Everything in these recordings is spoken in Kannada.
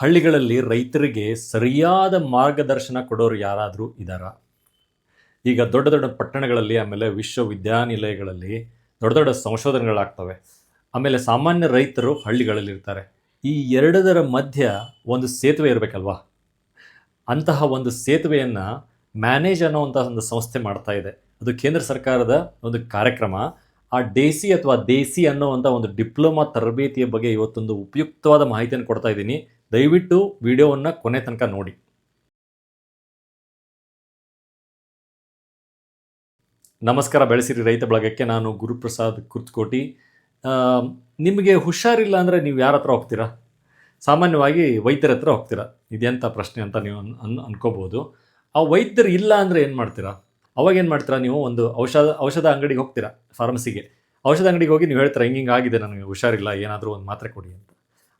ಹಳ್ಳಿಗಳಲ್ಲಿ ರೈತರಿಗೆ ಸರಿಯಾದ ಮಾರ್ಗದರ್ಶನ ಕೊಡೋರು ಯಾರಾದರೂ ಇದ್ದಾರಾ ಈಗ ದೊಡ್ಡ ದೊಡ್ಡ ಪಟ್ಟಣಗಳಲ್ಲಿ, ಆಮೇಲೆ ವಿಶ್ವವಿದ್ಯಾನಿಲಯಗಳಲ್ಲಿ ದೊಡ್ಡ ದೊಡ್ಡ ಸಂಶೋಧನೆಗಳಾಗ್ತವೆ. ಆಮೇಲೆ ಸಾಮಾನ್ಯ ರೈತರು ಹಳ್ಳಿಗಳಲ್ಲಿರ್ತಾರೆ ಈ ಎರಡದರ ಮಧ್ಯ ಒಂದು ಸೇತುವೆ ಇರಬೇಕಲ್ವಾ? ಅಂತಹ ಒಂದು ಸೇತುವೆಯನ್ನು ಮ್ಯಾನೇಜ್ ಅನ್ನೋವಂಥ ಒಂದು ಸಂಸ್ಥೆ ಮಾಡ್ತಾ ಇದೆ. ಅದು ಕೇಂದ್ರ ಸರ್ಕಾರದ ಒಂದು ಕಾರ್ಯಕ್ರಮ. ಆ ಡೇಸಿ ಅಥವಾ ದೇಸಿ ಅನ್ನೋವಂಥ ಒಂದು ಡಿಪ್ಲೊಮಾ ತರಬೇತಿಯ ಬಗ್ಗೆ ಇವತ್ತೊಂದು ಉಪಯುಕ್ತವಾದ ಮಾಹಿತಿಯನ್ನು ಕೊಡ್ತಾ ಇದ್ದೀನಿ. ದಯವಿಟ್ಟು ವಿಡಿಯೋವನ್ನು ಕೊನೆ ತನಕ ನೋಡಿ. ನಮಸ್ಕಾರ ಬೆಳೆಸಿರಿ ರೈತ ಬಳಗಕ್ಕೆ. ನಾನು ಗುರುಪ್ರಸಾದ್ ಕುರ್ತಕೋಟಿ. ನಿಮಗೆ ಹುಷಾರಿಲ್ಲ ಅಂದರೆ ನೀವು ಯಾರ ಹತ್ರ ಹೋಗ್ತೀರಾ? ಸಾಮಾನ್ಯವಾಗಿ ವೈದ್ಯರ ಹತ್ರ ಹೋಗ್ತೀರಾ? ಇದೆಂಥ ಪ್ರಶ್ನೆ ಅಂತ ನೀವು ಅನ್ ಅನ್ ಅನ್ಕೋಬೋದು ಆ ವೈದ್ಯರು ಇಲ್ಲ ಅಂದರೆ ಏನು ಮಾಡ್ತೀರಾ? ಅವಾಗ ಏನು ಮಾಡ್ತೀರಾ ನೀವು? ಒಂದು ಔಷಧ ಔಷಧ ಅಂಗಡಿಗೆ ಹೋಗ್ತೀರಾ? ಫಾರ್ಮಸಿಗೆ ಔಷಧ ಅಂಗಡಿಗೆ ಹೋಗಿ ನೀವು ಹೇಳ್ತೀರಾ, ಹಿಂಗೆ ಹಿಂಗೆ ಆಗಿದೆ, ನನಗೆ ಹುಷಾರಿಲ್ಲ, ಏನಾದರೂ ಒಂದು ಮಾತ್ರೆ ಕೊಡಿ ಅಂತ.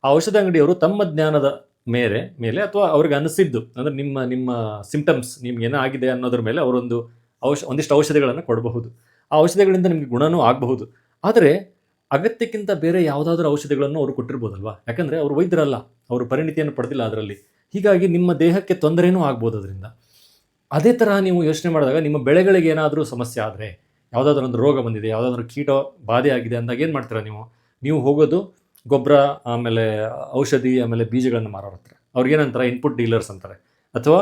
ಆ ಔಷಧ ಅಂಗಡಿಯವರು ತಮ್ಮ ಜ್ಞಾನದ ಮೇರೆ ಮೇಲೆ ಅಥವಾ ಅವ್ರಿಗೆ ಅನಿಸಿದ್ದು, ಅಂದರೆ ನಿಮ್ಮ ನಿಮ್ಮ ಸಿಂಪ್ಟಮ್ಸ್ ನಿಮ್ಗೆ ಏನೋ ಆಗಿದೆ ಅನ್ನೋದ್ರ ಮೇಲೆ ಅವರೊಂದು ಔಷ, ಒಂದಿಷ್ಟು ಔಷಧಿಗಳನ್ನು ಕೊಡಬಹುದು. ಆ ಔಷಧಿಗಳಿಂದ ನಿಮಗೆ ಗುಣನೂ ಆಗಬಹುದು. ಆದರೆ ಅಗತ್ಯಕ್ಕಿಂತ ಬೇರೆ ಯಾವುದಾದ್ರೂ ಔಷಧಿಗಳನ್ನು ಅವರು ಕೊಟ್ಟಿರ್ಬೋದಲ್ವಾ? ಯಾಕಂದರೆ ಅವರು ವೈದ್ಯರಲ್ಲ, ಅವರು ಪರಿಣಿತಿಯನ್ನು ಪಡೆದಿಲ್ಲ ಅದರಲ್ಲಿ. ಹೀಗಾಗಿ ನಿಮ್ಮ ದೇಹಕ್ಕೆ ತೊಂದರೆಯೂ ಆಗ್ಬೋದು ಅದರಿಂದ. ಅದೇ ಥರ ನೀವು ಯೋಚನೆ ಮಾಡಿದಾಗ ನಿಮ್ಮ ಬೆಳೆಗಳಿಗೆ ಏನಾದರೂ ಸಮಸ್ಯೆ ಆದರೆ, ಯಾವುದಾದ್ರೂ ಒಂದು ರೋಗ ಬಂದಿದೆ, ಯಾವುದಾದ್ರೂ ಕೀಟ ಬಾಧೆ ಆಗಿದೆ ಅಂದಾಗ ಏನು ಮಾಡ್ತೀರಾ ನೀವು? ನೀವು ಹೋಗೋದು ಗೊಬ್ಬರ, ಆಮೇಲೆ ಔಷಧಿ, ಆಮೇಲೆ ಬೀಜಗಳನ್ನು ಮಾರೋರು ಹತ್ರ. ಅವ್ರಿಗೇನಂತಾರೆ ಇನ್ಪುಟ್ ಡೀಲರ್ಸ್ ಅಂತಾರೆ. ಅಥವಾ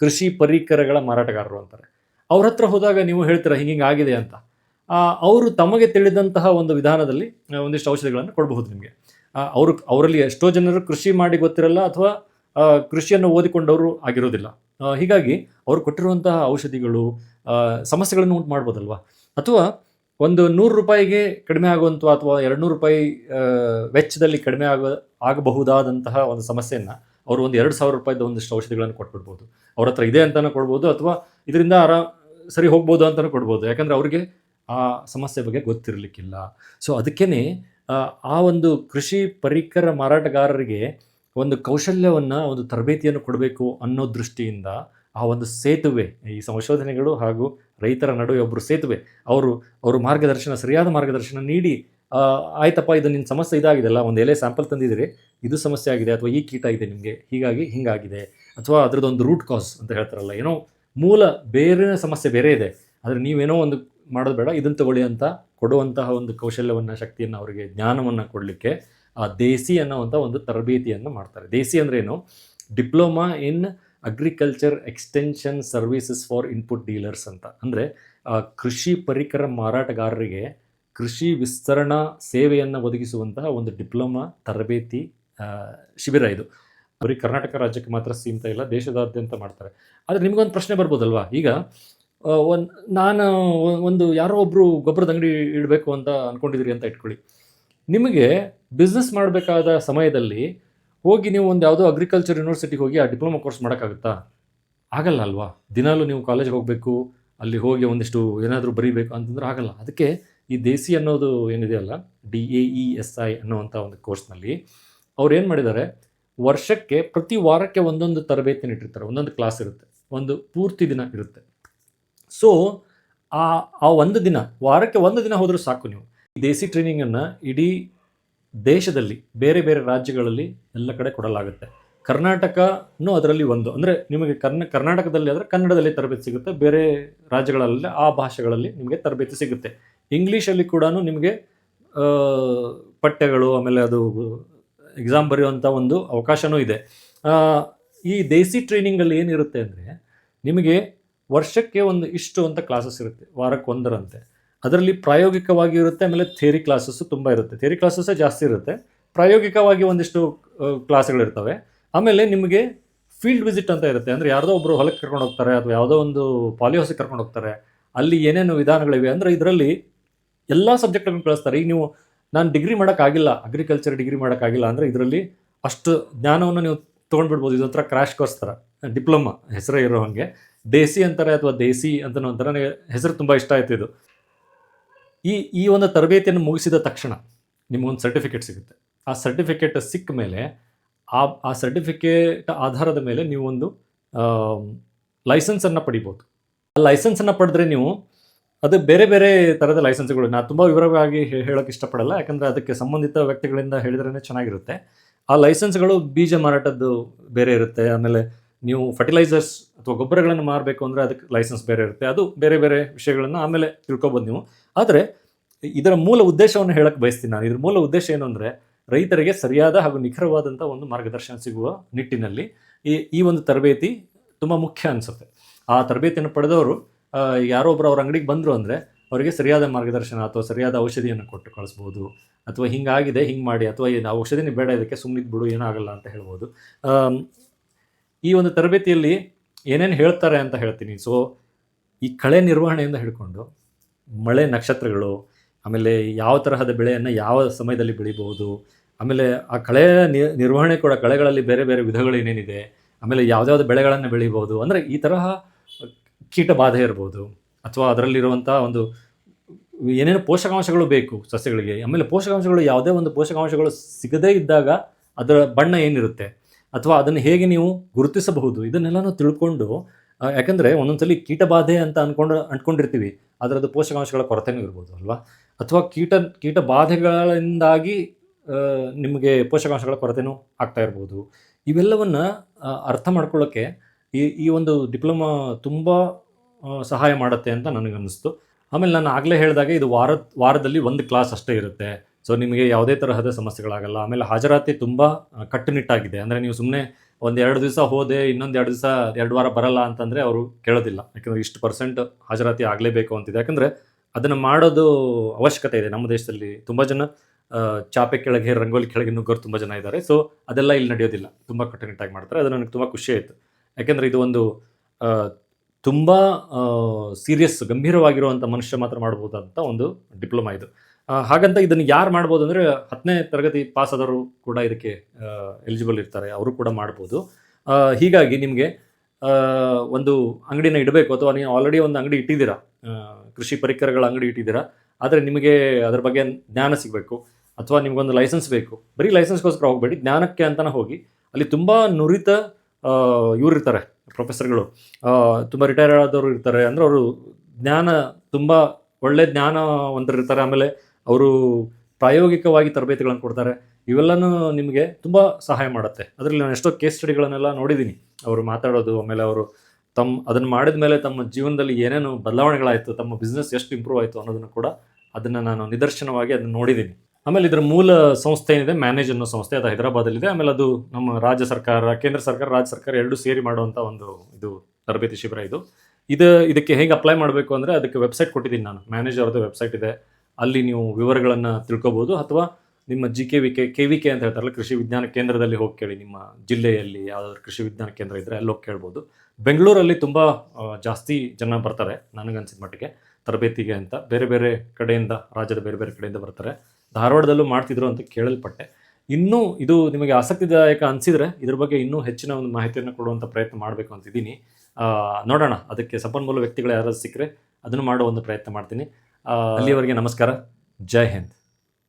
ಕೃಷಿ ಪರಿಕರಗಳ ಮಾರಾಟಗಾರರು ಅಂತಾರೆ. ಅವ್ರ ಹತ್ರ ಹೋದಾಗ ನೀವು ಹೇಳ್ತೀರಾ, ಹಿಂಗೆ ಹಿಂಗೆ ಆಗಿದೆ ಅಂತ. ಅವರು ತಮಗೆ ತಿಳಿದಂತಹ ಒಂದು ವಿಧಾನದಲ್ಲಿ ಒಂದಿಷ್ಟು ಔಷಧಿಗಳನ್ನು ಕೊಡಬಹುದು ನಿಮಗೆ. ಅವರು, ಅವರಲ್ಲಿ ಎಷ್ಟೋ ಜನರು ಕೃಷಿ ಮಾಡಿ ಗೊತ್ತಿರಲ್ಲ ಅಥವಾ ಕೃಷಿಯನ್ನು ಓದಿಕೊಂಡವರು ಆಗಿರೋದಿಲ್ಲ. ಹೀಗಾಗಿ ಅವರು ಕೊಟ್ಟಿರುವಂತಹ ಔಷಧಿಗಳು ಸಮಸ್ಯೆಗಳನ್ನು ಉಂಟು ಮಾಡ್ಬೋದಲ್ವಾ? ಅಥವಾ ಒಂದು ನೂರು ರೂಪಾಯಿಗೆ ಕಡಿಮೆ ಆಗುವಂಥ ಅಥವಾ ಎರಡು ನೂರು ರೂಪಾಯಿ ವೆಚ್ಚದಲ್ಲಿ ಕಡಿಮೆ ಆಗ, ಆಗಬಹುದಾದಂತಹ ಒಂದು ಸಮಸ್ಯೆಯನ್ನು ಅವರು ಒಂದು ಎರಡು ಸಾವಿರ ರೂಪಾಯಿದ ಒಂದಿಷ್ಟು ಔಷಧಿಗಳನ್ನು ಕೊಟ್ಬಿಡ್ಬೋದು. ಅವ್ರ ಹತ್ರ ಇದೆ ಅಂತಲೂ ಕೊಡ್ಬೋದು ಅಥವಾ ಇದರಿಂದ ಆರಾ, ಸರಿ ಹೋಗ್ಬೋದು ಅಂತಲೂ ಕೊಡ್ಬೋದು. ಯಾಕಂದರೆ ಅವರಿಗೆ ಆ ಸಮಸ್ಯೆ ಬಗ್ಗೆ ಗೊತ್ತಿರಲಿಕ್ಕಿಲ್ಲ. ಸೊ ಅದಕ್ಕೇ ಆ ಒಂದು ಕೃಷಿ ಪರಿಕರ ಮಾರಾಟಗಾರರಿಗೆ ಒಂದು ಕೌಶಲ್ಯವನ್ನು, ಒಂದು ತರಬೇತಿಯನ್ನು ಕೊಡಬೇಕು ಅನ್ನೋ ದೃಷ್ಟಿಯಿಂದ ಆ ಒಂದು ಸೇತುವೆ, ಈ ಸಂಶೋಧನೆಗಳು ಹಾಗೂ ರೈತರ ನಡುವೆ ಒಬ್ಬರು ಸೇತುವೆ, ಅವರು ಅವರು ಮಾರ್ಗದರ್ಶನ, ಸರಿಯಾದ ಮಾರ್ಗದರ್ಶನ ನೀಡಿ ಆಯ್ತಪ್ಪ, ಇದು ನಿನ್ನ ಸಮಸ್ಯೆ ಇದಾಗಿದೆಲ್ಲ ಒಂದು ಎಲೆ ಸ್ಯಾಂಪಲ್ ತಂದಿದ್ದೀರಿ, ಇದು ಸಮಸ್ಯೆ ಆಗಿದೆ ಅಥವಾ ಈ ಕೀಟ ಇದೆ ನಿಮಗೆ, ಹೀಗಾಗಿ ಹಿಂಗಾಗಿದೆ, ಅಥವಾ ಅದರದ್ದೊಂದು ರೂಟ್ ಕಾಸ್ ಅಂತ ಹೇಳ್ತಾರಲ್ಲ, ಏನೋ ಮೂಲ ಬೇರೆ ಸಮಸ್ಯೆ ಬೇರೆ ಇದೆ, ಆದರೆ ನೀವೇನೋ ಒಂದು ಮಾಡೋದು ಬೇಡ ಇದನ್ನು ತಗೊಳ್ಳಿ ಅಂತ ಕೊಡುವಂತಹ ಒಂದು ಕೌಶಲ್ಯವನ್ನು, ಶಕ್ತಿಯನ್ನು ಅವರಿಗೆ, ಜ್ಞಾನವನ್ನು ಕೊಡಲಿಕ್ಕೆ, ಆ ದೇಸಿ ಅನ್ನೋವಂಥ ಒಂದು ತರಬೇತಿಯನ್ನು ಮಾಡ್ತಾರೆ. ದೇಸಿ ಅಂದ್ರೆ ಏನು? Diploma in agriculture extension services for input dealers ಅಂತ. ಅಂದರೆ ಕೃಷಿ ಪರಿಕರ ಮಾರಾಟಗಾರರಿಗೆ ಕೃಷಿ ವಿಸ್ತರಣಾ ಸೇವೆಯನ್ನು ಒದಗಿಸುವಂತಹ ಒಂದು ಡಿಪ್ಲೊಮಾ ತರಬೇತಿ ಶಿಬಿರ ಇದು. ಬರೀ ಕರ್ನಾಟಕ ರಾಜ್ಯಕ್ಕೆ ಮಾತ್ರ ಸೀಮಿತ ಇಲ್ಲ, ದೇಶದಾದ್ಯಂತ ಮಾಡ್ತಾರೆ. ಆದರೆ ನಿಮಗೊಂದು ಪ್ರಶ್ನೆ ಬರ್ಬೋದಲ್ವಾ? ಈಗ ಒಂದು, ನಾನು ಒಂದು ಯಾರೋ ಒಬ್ಬರು ಗೊಬ್ಬರದ ಅಂಗಡಿ ಇಡಬೇಕು ಅಂತ ಅಂದ್ಕೊಂಡಿದ್ದೀರಿ ಅಂತ ಇಟ್ಕೊಳ್ಳಿ. ನಿಮಗೆ ಬಿಸ್ನೆಸ್ ಮಾಡಬೇಕಾದ ಸಮಯದಲ್ಲಿ ಹೋಗಿ ನೀವು ಒಂದು ಯಾವುದೋ ಅಗ್ರಿಕಲ್ಚರ್ ಯೂನಿವರ್ಸಿಟಿಗೆ ಹೋಗಿ ಆ ಡಿಪ್ಲೊಮಾ ಕೋರ್ಸ್ ಮಾಡೋಕ್ಕಾಗುತ್ತಾ? ಆಗಲ್ಲ ಅಲ್ವಾ? ದಿನಾಲೂ ನೀವು ಕಾಲೇಜ್ಗೆ ಹೋಗಬೇಕು, ಅಲ್ಲಿ ಹೋಗಿ ಒಂದಿಷ್ಟು ಏನಾದರೂ ಬರೀಬೇಕು ಅಂತಂದ್ರೆ ಆಗಲ್ಲ. ಅದಕ್ಕೆ ಈ ದೇಸಿ ಅನ್ನೋದು ಏನಿದೆಯಲ್ಲ D A E S I ಅನ್ನೋವಂಥ ಒಂದು ಕೋರ್ಸ್ನಲ್ಲಿ ಅವ್ರು ಏನು ಮಾಡಿದ್ದಾರೆ? ವರ್ಷಕ್ಕೆ ಪ್ರತಿ ವಾರಕ್ಕೆ ಒಂದೊಂದು ತರಬೇತಿ ಇಟ್ಟಿರ್ತಾರೆ. ಒಂದೊಂದು ಕ್ಲಾಸ್ ಇರುತ್ತೆ. ಒಂದು ಪೂರ್ತಿ ದಿನ ಇರುತ್ತೆ. ಸೊ ಆ ಆ ಒಂದು ದಿನ, ವಾರಕ್ಕೆ ಒಂದು ದಿನ ಹೋದರೂ ಸಾಕು ನೀವು. ದೇಸಿ ಟ್ರೈನಿಂಗನ್ನು ಇಡೀ ದೇಶದಲ್ಲಿ ಬೇರೆ ಬೇರೆ ರಾಜ್ಯಗಳಲ್ಲಿ ಎಲ್ಲ ಕಡೆ ಕೊಡಲಾಗುತ್ತೆ. ಕರ್ನಾಟಕನೂ ಅದರಲ್ಲಿ ಒಂದು. ಅಂದರೆ ನಿಮಗೆ ಕರ್ನ, ಕರ್ನಾಟಕದಲ್ಲಿ ಆದರೆ ಕನ್ನಡದಲ್ಲಿ ತರಬೇತಿ ಸಿಗುತ್ತೆ. ಬೇರೆ ರಾಜ್ಯಗಳಲ್ಲಿ ಆ ಭಾಷೆಗಳಲ್ಲಿ ನಿಮಗೆ ತರಬೇತಿ ಸಿಗುತ್ತೆ. ಇಂಗ್ಲೀಷಲ್ಲಿ ಕೂಡ ನಿಮಗೆ ಪಠ್ಯಗಳು, ಆಮೇಲೆ ಅದು ಎಕ್ಸಾಮ್ ಬರೆಯುವಂಥ ಒಂದು ಅವಕಾಶವೂ ಇದೆ. ಈ ದೇಸಿ ಟ್ರೈನಿಂಗಲ್ಲಿ ಏನಿರುತ್ತೆ ಅಂದರೆ ನಿಮಗೆ ವರ್ಷಕ್ಕೆ ಒಂದು ಇಷ್ಟು ಅಂತ ಕ್ಲಾಸಸ್ ಇರುತ್ತೆ. ವಾರಕ್ಕೆ ಒಂದರಂತೆ ಅದರಲ್ಲಿ ಪ್ರಾಯೋಗಿಕವಾಗಿ ಇರುತ್ತೆ ಆಮೇಲೆ ಥಿಯರಿ ಕ್ಲಾಸಸ್ಸು ತುಂಬ ಇರುತ್ತೆ. ಥಿಯರಿ ಕ್ಲಾಸಸ್ಸೇ ಜಾಸ್ತಿ ಇರುತ್ತೆ. ಪ್ರಾಯೋಗಿಕವಾಗಿ ಒಂದಿಷ್ಟು ಕ್ಲಾಸ್ಗಳಿರ್ತವೆ ಆಮೇಲೆ ನಿಮಗೆ ಫೀಲ್ಡ್ ವಿಸಿಟ್ ಅಂತ ಇರುತ್ತೆ. ಅಂದರೆ ಯಾರ್ದೋ ಒಬ್ಬರು ಹೊಲಕ್ಕೆ ಕರ್ಕೊಂಡು ಹೋಗ್ತಾರೆ, ಅಥವಾ ಯಾವುದೋ ಒಂದು ಪಾಲಿ ಹೌಸಿಗೆ ಕರ್ಕೊಂಡು ಹೋಗ್ತಾರೆ. ಅಲ್ಲಿ ಏನೇನು ವಿಧಾನಗಳಿವೆ. ಅಂದರೆ ಇದರಲ್ಲಿ ಎಲ್ಲ ಸಬ್ಜೆಕ್ಟನ್ನು ಕಳಿಸ್ತಾರೆ. ಈಗ ನೀವು, ನಾನು ಡಿಗ್ರಿ ಮಾಡೋಕ್ಕಾಗಿಲ್ಲ ಅಗ್ರಿಕಲ್ಚರ್ ಡಿಗ್ರಿ ಮಾಡೋಕ್ಕಾಗಿಲ್ಲ, ಅಂದರೆ ಇದರಲ್ಲಿ ಅಷ್ಟು ಜ್ಞಾನವನ್ನು ನೀವು ತೊಗೊಂಡ್ಬಿಡ್ಬೋದು. ಇದೊಂಥರ ಕ್ರಾಶ್ ಕೋರ್ಸ್ ಥರ ಡಿಪ್ಲೊಮಾ, ಹೆಸರೇ ಇರೋ ಹಾಗೆ. ದೇಸಿ ಅಂತಾರೆ ಅಥವಾ ದೇಸಿ ಅಂತ ಅಂತಾರೆ ನನಗೆ ಹೆಸರು ತುಂಬ ಇಷ್ಟ ಆಯ್ತು ಇದು. ಈ ಈ ಒಂದು ತರಬೇತಿಯನ್ನು ಮುಗಿಸಿದ ತಕ್ಷಣ ನಿಮಗೊಂದು ಸರ್ಟಿಫಿಕೇಟ್ ಸಿಗುತ್ತೆ. ಆ ಸರ್ಟಿಫಿಕೇಟ್ ಸಿಕ್ಕ ಮೇಲೆ ಆ ಆ ಸರ್ಟಿಫಿಕೇಟ್ ಆಧಾರದ ಮೇಲೆ ನೀವು ಒಂದು ಲೈಸೆನ್ಸನ್ನು ಪಡಿಬೋದು. ಆ ಲೈಸೆನ್ಸನ್ನು ಪಡೆದ್ರೆ ನೀವು ಅದು ಬೇರೆ ಬೇರೆ ಥರದ ಲೈಸೆನ್ಸ್ಗಳು ನಾನು ತುಂಬ ವಿವರವಾಗಿ ಹೇಳೋಕ್ಕೆ ಇಷ್ಟಪಡಲ್ಲ. ಯಾಕಂದರೆ ಅದಕ್ಕೆ ಸಂಬಂಧಿತ ವ್ಯಕ್ತಿಗಳಿಂದ ಹೇಳಿದ್ರೇ ಚೆನ್ನಾಗಿರುತ್ತೆ. ಆ ಲೈಸೆನ್ಸ್ಗಳು ಬೀಜ ಮಾರಾಟದ್ದು ಬೇರೆ ಇರುತ್ತೆ. ಆಮೇಲೆ ನೀವು ಫರ್ಟಿಲೈಸರ್ಸ್ ಅಥವಾ ಗೊಬ್ಬರಗಳನ್ನು ಮಾರಬೇಕು ಅಂದರೆ ಅದಕ್ಕೆ ಲೈಸೆನ್ಸ್ ಬೇರೆ ಇರುತ್ತೆ. ಅದು ಬೇರೆ ಬೇರೆ ವಿಷಯಗಳನ್ನು ಆಮೇಲೆ ತಿಳ್ಕೊಬೋದು ನೀವು. ಆದರೆ ಇದರ ಮೂಲ ಉದ್ದೇಶವನ್ನು ಹೇಳಕ್ಕೆ ಬಯಸ್ತೀನಿ ನಾನು. ಇದರ ಮೂಲ ಉದ್ದೇಶ ಏನು ಅಂದರೆ ರೈತರಿಗೆ ಸರಿಯಾದ ಹಾಗೂ ನಿಖರವಾದಂಥ ಒಂದು ಮಾರ್ಗದರ್ಶನ ಸಿಗುವ ನಿಟ್ಟಿನಲ್ಲಿ ಈ ಈ ಒಂದು ತರಬೇತಿ ತುಂಬ ಮುಖ್ಯ ಅನಿಸುತ್ತೆ. ಆ ತರಬೇತಿಯನ್ನು ಪಡೆದವರು ಆ, ಯಾರೋ ಒಬ್ಬರು ಅವ್ರ ಅಂಗಡಿಗೆ ಬಂದರು ಅಂದರೆ ಅವರಿಗೆ ಸರಿಯಾದ ಮಾರ್ಗದರ್ಶನ ಅಥವಾ ಸರಿಯಾದ ಔಷಧಿಯನ್ನು ಕೊಟ್ಟು ಕಳಿಸ್ಬೋದು. ಅಥವಾ ಹಿಂಗಾಗಿದೆ ಹಿಂಗೆ ಮಾಡಿ ಅಥವಾ ಏನು ಔಷಧಿನೇ ಬೇಡ ಇದಕ್ಕೆ ಸುಮ್ಮನಿದ್ದು ಬಿಡು ಏನೂ ಆಗಲ್ಲ ಅಂತ ಹೇಳ್ಬೋದು. ಈ ಒಂದು ತರಬೇತಿಯಲ್ಲಿ ಏನೇನು ಹೇಳ್ತಾರೆ ಅಂತ ಹೇಳ್ತೀನಿ. ಸೊ ಈ ಕಳೆ ನಿರ್ವಹಣೆಯಿಂದ ಹಿಡ್ಕೊಂಡು ಮಳೆ ನಕ್ಷತ್ರಗಳು, ಆಮೇಲೆ ಯಾವ ತರಹದ ಬೆಳೆಯನ್ನು ಯಾವ ಸಮಯದಲ್ಲಿ ಬೆಳಿಬಹುದು, ಆಮೇಲೆ ಆ ಕಳೆ ನಿರ್ವಹಣೆ ಕೂಡ ಕಳೆಗಳಲ್ಲಿ ಬೇರೆ ಬೇರೆ ವಿಧಗಳು ಏನೇನಿದೆ, ಆಮೇಲೆ ಯಾವ್ದಾವ್ದು ಬೆಳೆಗಳನ್ನು ಬೆಳಿಬೋದು ಅಂದರೆ ಈ ತರಹ ಕೀಟ ಬಾಧೆ ಇರ್ಬೋದು, ಅಥವಾ ಅದರಲ್ಲಿರುವಂಥ ಒಂದು ಏನೇನು ಪೋಷಕಾಂಶಗಳು ಬೇಕು ಸಸ್ಯಗಳಿಗೆ, ಆಮೇಲೆ ಪೋಷಕಾಂಶಗಳು ಯಾವುದೇ ಒಂದು ಪೋಷಕಾಂಶಗಳು ಸಿಗದೇ ಇದ್ದಾಗ ಅದರ ಬಣ್ಣ ಏನಿರುತ್ತೆ, ಅಥವಾ ಅದನ್ನು ಹೇಗೆ ನೀವು ಗುರುತಿಸಬಹುದು, ಇದನ್ನೆಲ್ಲನೂ ತಿಳ್ಕೊಂಡು ಯಾಕಂದ್ರೆ ಒಂದೊಂದ್ಸಲಿ ಕೀಟಬಾಧೆ ಅಂತ ಅನ್ಕೊಂಡು ಅಂದ್ಕೊಂಡಿರ್ತೀವಿ ಅದರದ್ದು ಪೋಷಕಾಂಶಗಳ ಕೊರತೆನೂ ಇರ್ಬೋದು, ಅಲ್ವಾ? ಅಥವಾ ಕೀಟ ಕೀಟ ಬಾಧೆಗಳಿಂದಾಗಿ ನಿಮಗೆ ಪೋಷಕಾಂಶಗಳ ಕೊರತೆನೂ ಆಗ್ತಾ ಇರ್ಬೋದು. ಇವೆಲ್ಲವನ್ನು ಅರ್ಥ ಮಾಡ್ಕೊಳ್ಳೋಕ್ಕೆ ಈ ಈ ಒಂದು ಡಿಪ್ಲೊಮಾ ತುಂಬ ಸಹಾಯ ಮಾಡುತ್ತೆ ಅಂತ ನನಗೆ ಅನ್ನಿಸ್ತು ಆಮೇಲೆ ನಾನು ಆಗಲೇ ಹೇಳಿದಾಗ ಇದು ವಾರ ವಾರದಲ್ಲಿ ಒಂದು ಕ್ಲಾಸ್ ಅಷ್ಟೇ ಇರುತ್ತೆ. ಸೊ, ನಿಮಗೆ ಯಾವುದೇ ತರಹದ ಸಮಸ್ಯೆಗಳಾಗಲ್ಲ. ಆಮೇಲೆ ಹಾಜರಾತಿ ತುಂಬ ಕಟ್ಟುನಿಟ್ಟಾಗಿದೆ. ಅಂದರೆ ನೀವು ಸುಮ್ಮನೆ ಒಂದು ಎರಡು ದಿವಸ ಹೋದೆ ಇನ್ನೊಂದು ಎರಡು ದಿವಸ ಎರಡು ವಾರ ಬರಲ್ಲ ಅಂತಂದರೆ ಅವರು ಕೇಳೋದಿಲ್ಲ. ಯಾಕಂದರೆ ಇಷ್ಟು ಪರ್ಸೆಂಟ್ ಹಾಜರಾತಿ ಆಗಲೇಬೇಕು ಅಂತಿದೆ. ಯಾಕಂದರೆ ಅದನ್ನು ಮಾಡೋದು ಅವಶ್ಯಕತೆ ಇದೆ ನಮ್ಮ ದೇಶದಲ್ಲಿ. ತುಂಬ ಜನ ಚಾಪೆ ಕೆಳಗೆ, ರಂಗೋಲಿ ಕೆಳಗೆ ನುಗ್ಗೋರು ತುಂಬ ಜನ ಇದ್ದಾರೆ. ಸೊ ಅದೆಲ್ಲ ಇಲ್ಲಿ ನಡೆಯೋದಿಲ್ಲ. ತುಂಬ ಕಟ್ಟುನಿಟ್ಟಾಗಿ ಮಾಡ್ತಾರೆ. ಅದು ನನಗೆ ತುಂಬ ಖುಷಿ ಆಯಿತು. ಯಾಕೆಂದರೆ ಇದು ಒಂದು ತುಂಬ ಸೀರಿಯಸ್ ಗಂಭೀರವಾಗಿರುವಂಥ ಮನುಷ್ಯ ಮಾತ್ರ ಮಾಡ್ಬೋದಂತ ಒಂದು ಡಿಪ್ಲೊಮಾ ಇದು. ಹಾಗಂತ ಇದನ್ನು ಯಾರು ಮಾಡ್ಬೋದು ಅಂದರೆ ಹತ್ತನೇ ತರಗತಿ ಪಾಸ್ ಆದವರು ಕೂಡ ಇದಕ್ಕೆ ಎಲಿಜಿಬಲ್ ಇರ್ತಾರೆ, ಅವರು ಕೂಡ ಮಾಡ್ಬೋದು. ಹೀಗಾಗಿ ನಿಮಗೆ ಒಂದು ಅಂಗಡಿನ ಇಡಬೇಕು ಅಥವಾ ನೀವು ಆಲ್ರೆಡಿ ಒಂದು ಅಂಗಡಿ ಇಟ್ಟಿದ್ದೀರಾ ಕೃಷಿ ಪರಿಕರಗಳ ಅಂಗಡಿ ಇಟ್ಟಿದ್ದೀರಾ, ಆದರೆ ನಿಮಗೆ ಅದರ ಬಗ್ಗೆ ಜ್ಞಾನ ಸಿಗಬೇಕು ಅಥವಾ ನಿಮಗೊಂದು ಲೈಸೆನ್ಸ್ ಬೇಕು. ಬರೀ ಲೈಸೆನ್ಸ್ಗೋಸ್ಕರ ಹೋಗಬೇಡಿ, ಜ್ಞಾನಕ್ಕೆ ಅಂತಲೇ ಹೋಗಿ. ಅಲ್ಲಿ ತುಂಬ ನುರಿತ ಇವರು ಇರ್ತಾರೆ ಪ್ರೊಫೆಸರ್ಗಳು ತುಂಬ ರಿಟೈರ್ ಆದವರು ಇರ್ತಾರೆ, ಅಂದರೆ ಅವರು ಜ್ಞಾನ, ತುಂಬ ಒಳ್ಳೆ ಜ್ಞಾನವಂತರು ಇರ್ತಾರೆ ಆಮೇಲೆ ಅವರು ಪ್ರಾಯೋಗಿಕವಾಗಿ ತರಬೇತಿಗಳನ್ನು ಕೊಡ್ತಾರೆ. ಇವೆಲ್ಲನೂ ನಿಮಗೆ ತುಂಬ ಸಹಾಯ ಮಾಡುತ್ತೆ. ಅದರಲ್ಲಿ ನಾನು ಎಷ್ಟೋ ಕೇಸ್ ಸ್ಟಡಿಗಳನ್ನೆಲ್ಲ ನೋಡಿದ್ದೀನಿ ಅವರು ಮಾತಾಡೋದು, ಆಮೇಲೆ ಅವರು ತಮ್ಮ ಅದನ್ನು ಮಾಡಿದ ಮೇಲೆ ತಮ್ಮ ಜೀವನದಲ್ಲಿ ಏನೇನು ಬದಲಾವಣೆಗಳಾಯಿತು, ತಮ್ಮ ಬಿಸ್ನೆಸ್ ಎಷ್ಟು ಇಂಪ್ರೂವ್ ಆಯಿತು ಅನ್ನೋದನ್ನು ಕೂಡ ಅದನ್ನು ನಾನು ನಿದರ್ಶನವಾಗಿ ಅದನ್ನು ನೋಡಿದ್ದೀನಿ ಆಮೇಲೆ ಇದರ ಮೂಲ ಸಂಸ್ಥೆ ಏನಿದೆ? ಮ್ಯಾನೇಜ್ ಅನ್ನೋ ಸಂಸ್ಥೆ, ಅದು ಹೈದರಾಬಾದಲ್ಲಿದೆ. ಆಮೇಲೆ ಅದು ನಮ್ಮ ರಾಜ್ಯ ಸರ್ಕಾರ, ಕೇಂದ್ರ ಸರ್ಕಾರ, ರಾಜ್ಯ ಸರ್ಕಾರ ಎರಡೂ ಸೇರಿ ಮಾಡುವಂಥ ಒಂದು ಇದು ತರಬೇತಿ ಶಿಬಿರ ಇದು. ಇದು, ಇದಕ್ಕೆ ಹೇಗೆ ಅಪ್ಲೈ ಮಾಡಬೇಕು ಅಂದರೆ ಅದಕ್ಕೆ ವೆಬ್ಸೈಟ್ ಕೊಟ್ಟಿದ್ದೀನಿ ನಾನು. ಮ್ಯಾನೇಜರ್ದು ವೆಬ್ಸೈಟ್ ಇದೆ. ಅಲ್ಲಿ ನೀವು ವಿವರಗಳನ್ನು ತಿಳ್ಕೊಬೋದು ಅಥವಾ ನಿಮ್ಮ G K V K K V K ಅಂತ ಹೇಳ್ತಾರಲ್ಲ, ಕೃಷಿ ವಿಜ್ಞಾನ ಕೇಂದ್ರದಲ್ಲಿ ಹೋಗಿ ಕೇಳಿ, ನಿಮ್ಮ ಜಿಲ್ಲೆಯಲ್ಲಿ ಯಾವುದಾದ್ರು ಕೃಷಿ ವಿಜ್ಞಾನ ಕೇಂದ್ರ ಇದ್ದರೆ ಅಲ್ಲಿ ಹೋಗಿ ಕೇಳ್ಬೋದು. ಬೆಂಗಳೂರಲ್ಲಿ ತುಂಬ ಜಾಸ್ತಿ ಜನ ಬರ್ತಾರೆ ನನಗನ್ಸಿದ ಮಟ್ಟಿಗೆ, ತರಬೇತಿಗೆ ಅಂತ. ಬೇರೆ ಬೇರೆ ಕಡೆಯಿಂದ, ರಾಜ್ಯದ ಬೇರೆ ಬೇರೆ ಕಡೆಯಿಂದ ಬರ್ತಾರೆ. ಧಾರವಾಡದಲ್ಲೂ ಮಾಡ್ತಿದ್ರು ಅಂತ ಕೇಳಲ್ಪಟ್ಟೆ. ಇನ್ನೂ ಇದು ನಿಮಗೆ ಆಸಕ್ತಿದಾಯಕ ಅನಿಸಿದರೆ ಇದ್ರ ಬಗ್ಗೆ ಇನ್ನೂ ಹೆಚ್ಚಿನ ಒಂದು ಮಾಹಿತಿಯನ್ನು ಕೊಡುವಂಥ ಪ್ರಯತ್ನ ಮಾಡಬೇಕು ಅಂತಿದ್ದೀನಿ. ನೋಡೋಣ, ಅದಕ್ಕೆ ಸಂಪನ್ಮೂಲ ವ್ಯಕ್ತಿಗಳು ಯಾರಾದ್ರು ಸಿಕ್ಕರೆ ಅದನ್ನು ಮಾಡೋ ಒಂದು ಪ್ರಯತ್ನ ಮಾಡ್ತೀನಿ. ಅಲ್ಲಿಯವರೆಗೆ ನಮಸ್ಕಾರ. ಜೈ ಹಿಂದ್.